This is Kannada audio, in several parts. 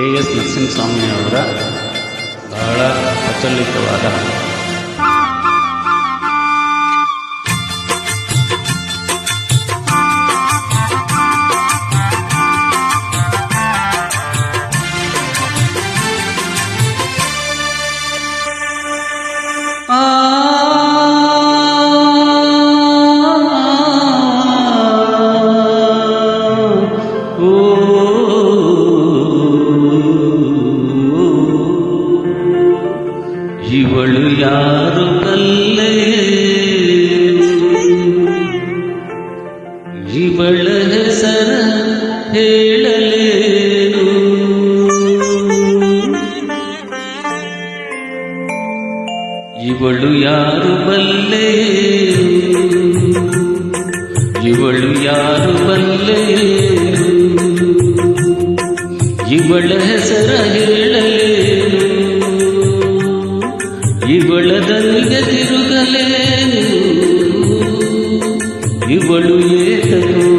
ಕೆ ಎಸ್ ನರಸಿಂಹಸ್ವಾಮಿಯವರ ಬಹಳ ಪ್ರಚಲಿತವಾದ ಇವಳು ಯಾರು ಕಲ್ಲೆ ಇವಳ ಹೆಸರ ಹೇಳಲೇನು ಇವಳು ಯಾರು ಬಲ್ಲೆ ಇವಳು ಯಾರು ಬಲ್ಲೆ ಇವಳ ಹೆಸರ ಹೇಳಲೇನು ಇವಳ ದನಿಗೆ ತಿರುಗಲೇನು ಇವಳು ಏತನು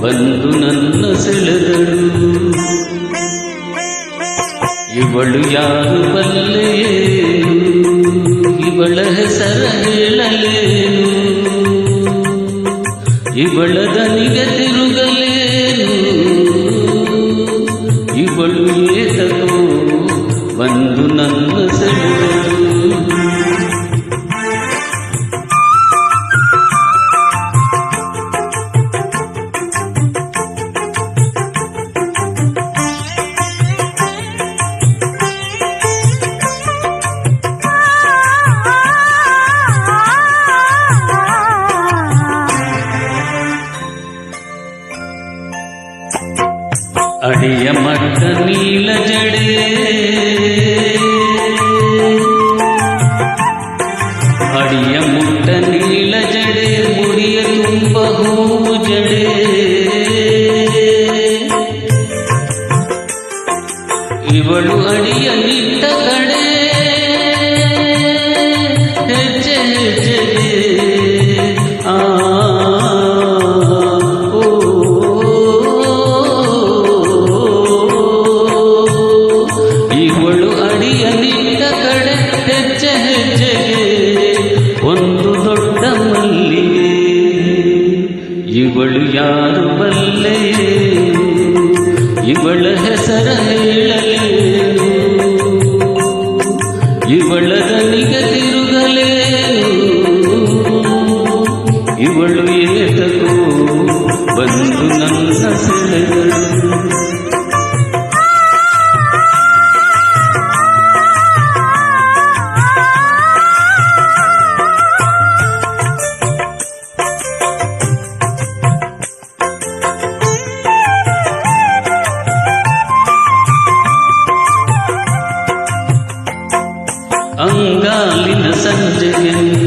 ಬಂದು ನನ್ನ ಸೆಳೆದಳು. ಇವಳು ಯಾರು ಬಲ್ಲೆಯೇನು ಇವಳ ಹೆಸರ ಹೇಳಲೇನು? ಇವಳ ದನಿಗೆ ತಿರುಗಲೇನು? ಇವಳು ಏತನು ಬಂದು ನನ್ನ ಸೆಳೆದಳು. ಅಡಿಯ ಮಟ್ಟ ನೀಲ ಜಡೆ ಅಡಿಯ ಮುಟ್ಟ ನೀಲ ಜಡೆ ಮುಡಿಯ ತುಂಬ ಹೂವು ಜಡೆ ಇವಳು ಅಡಿಯ ನಿಟ್ಟ ಕಡೆ ಇವಳು ಯಾರು ಬಲ್ಲೆ? ಇವಳ ಹೆಸರ ಹೇಳಲೇನು ಇವಳ ದನಿಗೆ ತಿರುಗಲೇನು ಇವಳು ಏತಕೋ ಬಂದು ನನ್ನ ಸೆಳೆದಳು ಅಂಗಾಲಿನ ಸಂಜೆಯೆಂದು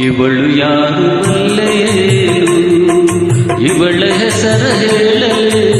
ಇವಳು ಯಾರು ಬಲ್ಲೆಯೇನು ಇವಳ ಹೆಸರ ಹೇಳಲೇನು